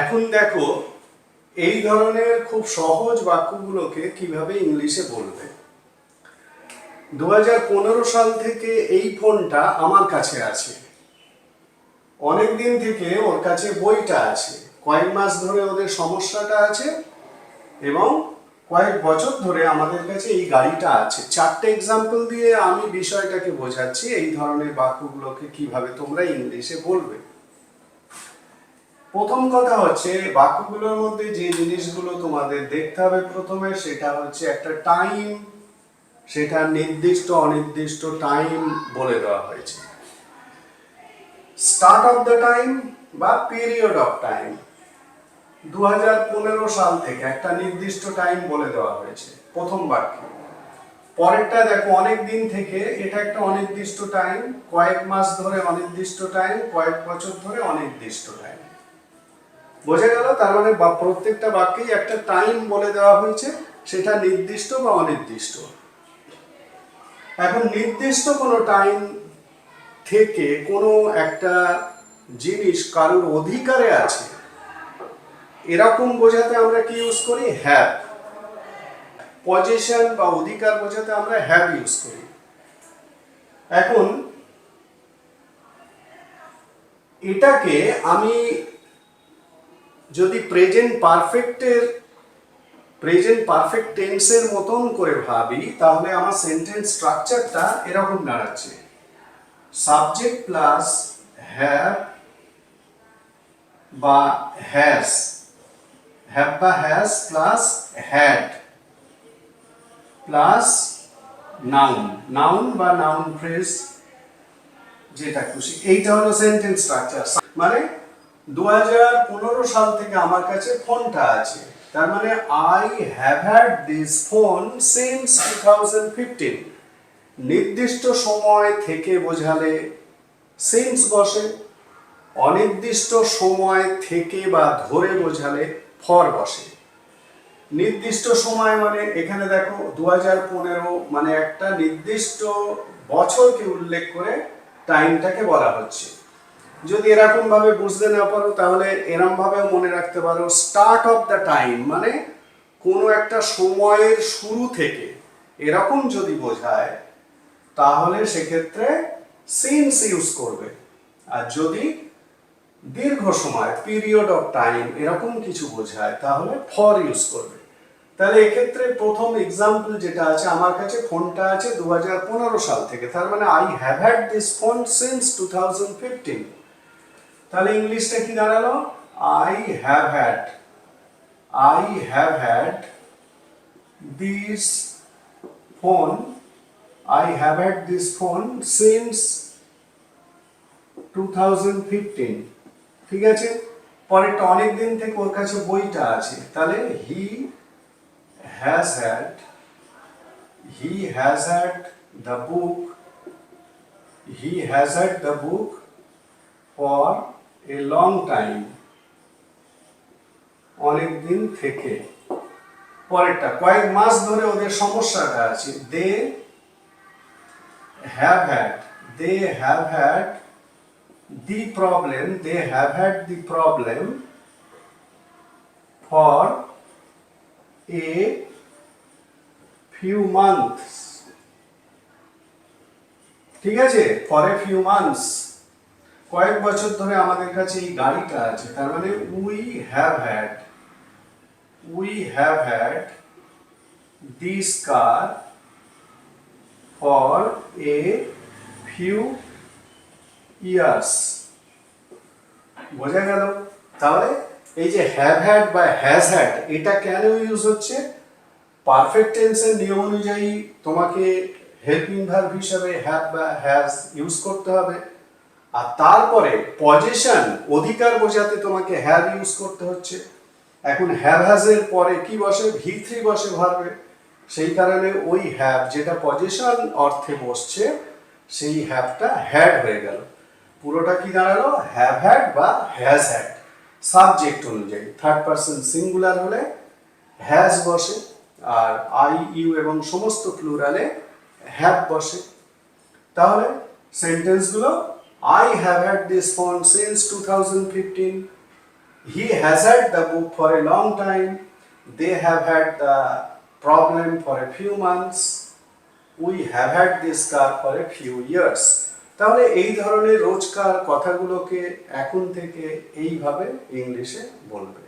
এখন দেখো, এই ধরনের খুব সহজ বাক্যগুলোকে কীভাবে ইংলিশে বলবে? দু হাজার পনেরো সাল থেকে এই ফোনটা আমার কাছে আছে। অনেক দিন থেকে ওর কাছে বইটা আছে। কয়েক মাস ধরে ওদের সমস্যাটা আছে এবং কয়েক বছর ধরে আমাদের কাছে এই গাড়িটা আছে। চারটে এক্সাম্পল দিয়ে আমি বিষয়টাকে বোঝাচ্ছি, এই ধরনের বাক্যগুলোকে কীভাবে তোমরা ইংলিশে বলবে। প্রথম কথা হচ্ছে, বাক্যগুলোর মধ্যে যে জিনিসগুলো তোমাদের দেখতে হবে প্রথমে, সেটা হচ্ছে একটা টাইম সেটা নির্দিষ্ট, অনির্দিষ্ট টাইম বলে দেওয়া হয়েছে। স্টার্ট অফ দ্য টাইম বা পিরিয়ড অফ টাইম দু হাজার পনেরো সাল থেকে একটা নির্দিষ্ট টাইম বলে দেওয়া হয়েছে, প্রথম বাক্য। পরেরটা দেখো, অনেক দিন থেকে এটা একটা অনির্দিষ্ট টাইম কয়েক মাস ধরে অনির্দিষ্ট টাইম কয়েক বছর ধরে অনির্দিষ্ট টাইম বোঝা গেল তার মানে প্রত্যেকটা বাক্যেই একটা টাইম বলে দেওয়া হয়েছে, সেটা নির্দিষ্ট বা অনির্দিষ্ট। এখন নির্দিষ্ট কোনো টাইম থেকে কোনো একটা জিনিস কারোর অধিকারে আছে, এরকম বোঝাতে আমরা কি ইউজ করি? হ্যাভ পজিশন বা অধিকার বোঝাতে আমরা হ্যাভ ইউজ করি। এখন এটাকে আমি যদি প্রেজেন্ট পারফেক্টের প্রেজেন্ট পারফেক্ট টেন্সের মতন করে ভাবি, তাহলে আমার সেন্টেন্স স্ট্রাকচারটা এরকম দাঁড়াচ্ছে। সাবজেক্ট প্লাস হ্যাভ বা হ্যাজ হ্যাভ বা has plus had plus noun noun বা নাউন ফ্রেজ যেটা খুশি, এইটা হলো সেন্টেন্স স্ট্রাকচার মানে দু হাজার পনেরো সাল থেকে আমার কাছে ফোনটা আছে। তার মানে I have had this phone since two thousand fifteen নির্দিষ্ট সময় থেকে বোঝালে সিন্স বসে, অনির্দিষ্ট সময় থেকে বা ধরে বোঝালে ফর বসে। নির্দিষ্ট সময় মানে এখানে দেখো দু হাজার পনেরো মানে একটা নির্দিষ্ট বছরকে উল্লেখ করে টাইমটাকে বলা হচ্ছে। যদি এরকম ভাবে বুঝতে না পারো, তাহলে এরম ভাবেও মনে রাখতে পারো স্টার্ট অফ দ্য টাইম মানে কোনো একটা সময়ের শুরু থেকে এরকম যদি বোঝায়, তাহলে সেক্ষেত্রে সিন্স ইউজ করবে। আর যদি দীর্ঘ সময় পিরিয়ড অফ টাইম এরকম কিছু বোঝায়, তাহলে ফর ইউজ করবে। তাহলে এক্ষেত্রে প্রথম এক্সাম্পল যেটা আছে, আমার কাছে ফোনটা আছে দু হাজার পনেরো সাল থেকে। তার মানে I have had this phone since two তাহলে ইংলিশটা কি দাঁড়াল? I have had I have had this phone I have had this phone since two ঠিক আছে? পরেরটা অনেক দিন থেকে ওর কাছে বইটা আছে। তাহলে he has had he has had the book he has had the book for a long time অনেক দিন থেকে, পরেরটা, কয়েক মাস ধরে ওদের সমস্যাটা আছে। They have had they have had the problem, they have had the problem for a few months ঠিক আছে? ফর এ ফিউ মান্থস কয়েক বছর ধরে আমাদের কাছে এই গাড়িটা আছে, তার মানে we have had we have had this car for a few years বোঝা গেল? তাহলে এই যে হ্যাভ হ্যাড বা হ্যাজ হ্যাড এটা কেন ইউজ হচ্ছে? পারফেক্ট টেন্সের নিয়ম অনুযায়ী তোমাকে হেল্পিং ভার্ব হিসাবে হ্যাভ বা হ্যাজ ইউজ করতে হবে। আর তারপরে পজিশন অধিকার বোঝাতে তোমাকে হ্যাভ ইউজ করতে হচ্ছে। এখন হ্যাভ হ্যাজের পরে কি বসে? ভি থ্রি বসে ভার্বে। সেই কারণে ওই হ্যাভ যেটা পজিশন অর্থে বসছে, সেই হ্যাভটা হ্যাড হয়ে গেল। পুরোটা কি দাঁড়াল? হ্যাভ হ্যাড বা হ্যাজ হ্যাড সাবজেক্ট অনুযায়ী। থার্ড পার্সন সিঙ্গুলার হলে হ্যাজ বসে, আর আই ইউ এবং সমস্ত প্লুরালে হ্যাভ বসে। তাহলে সেন্টেন্সগুলো had this phone since two thousand fifteen he has had the book for a long time they have had the problem for a few months we have had this car for a few years তাহলে এই ধরনের রোজকার কথাগুলোকে এখন থেকে এইভাবে ইংলিশে বলবে।